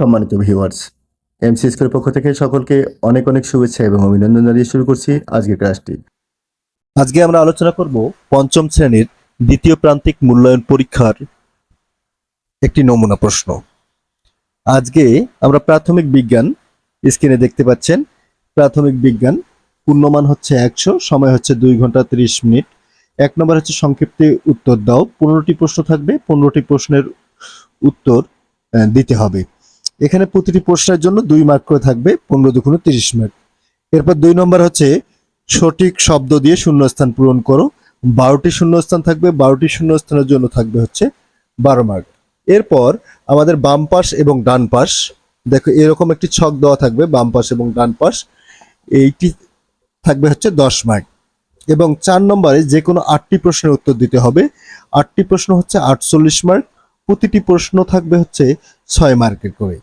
সম্মানিত viewers MC স্কুলের পক্ষ থেকে সকলকে অনেক অনেক শুভেচ্ছা এবং অভিনন্দন জানিয়ে শুরু করছি আজকের ক্লাসটি আজকে আমরা আলোচনা করব পঞ্চম শ্রেণির দ্বিতীয় প্রান্তিক মূল্যায়ন পরীক্ষার একটি নমুনা প্রশ্ন। আজকে আমরা প্রাথমিক বিজ্ঞান স্ক্রিনে দেখতে পাচ্ছেন, প্রাথমিক বিজ্ঞান পূর্ণমান হচ্ছে একশো, সময় হচ্ছে দুই ঘণ্টা তিরিশ মিনিট। এক নম্বর হচ্ছে সংক্ষিপ্তে উত্তর দাও, পনেরোটি প্রশ্ন থাকবে, পনেরোটি প্রশ্নের উত্তর দিতে হবে। এখানে প্রতিটি প্রশ্নের জন্য দুই মার্ক করে থাকবে, পনেরো দুগুণ তিরিশ মিনিট এরপর দুই নম্বর হচ্ছে, সঠিক শব্দ দিয়ে শূন্যস্থান পূরণ করো। বারোটি শূন্যস্থান থাকবে, বারোটি শূন্যস্থানের জন্য থাকবে হচ্ছে বারো মার্ক এরপর আমাদের বাম পাশ এবং ডান পাশ, দেখো এরকম একটি ছক দেওয়া থাকবে, বাম পাশ এবং ডান পাশ, এইটি থাকবে হচ্ছে দশ মার্ক এবং চার নম্বরে যে কোনো আটটি প্রশ্নের উত্তর দিতে হবে। আটটি প্রশ্ন হচ্ছে আটচল্লিশ মার্ক প্রতিটি প্রশ্ন থাকবে হচ্ছে ছয় মার্কের করে।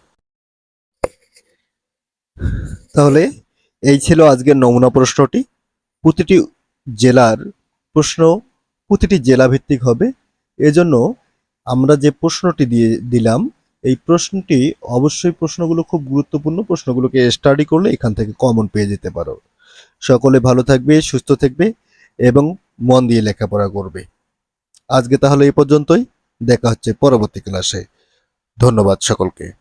তাহলে এই ছিল আজকের নমুনা প্রশ্নটি। প্রতিটি জেলার প্রশ্ন প্রতিটি জেলা ভিত্তিক হবে। এজন্য আমরা যে প্রশ্নটি দিয়ে দিলাম, এই প্রশ্নটি অবশ্যই প্রশ্নগুলো খুব গুরুত্বপূর্ণ, প্রশ্নগুলোকে স্টাডি করলে এখান থেকে কমন পেয়ে যেতে পারো। সকলে ভালো থাকবে, সুস্থ থাকবে এবং মন দিয়ে লেখাপড়া করবে। আজকে তাহলে এই পর্যন্তই। দেখা হচ্ছে পরবর্তী ক্লাসে ধন্যবাদ সকলকে।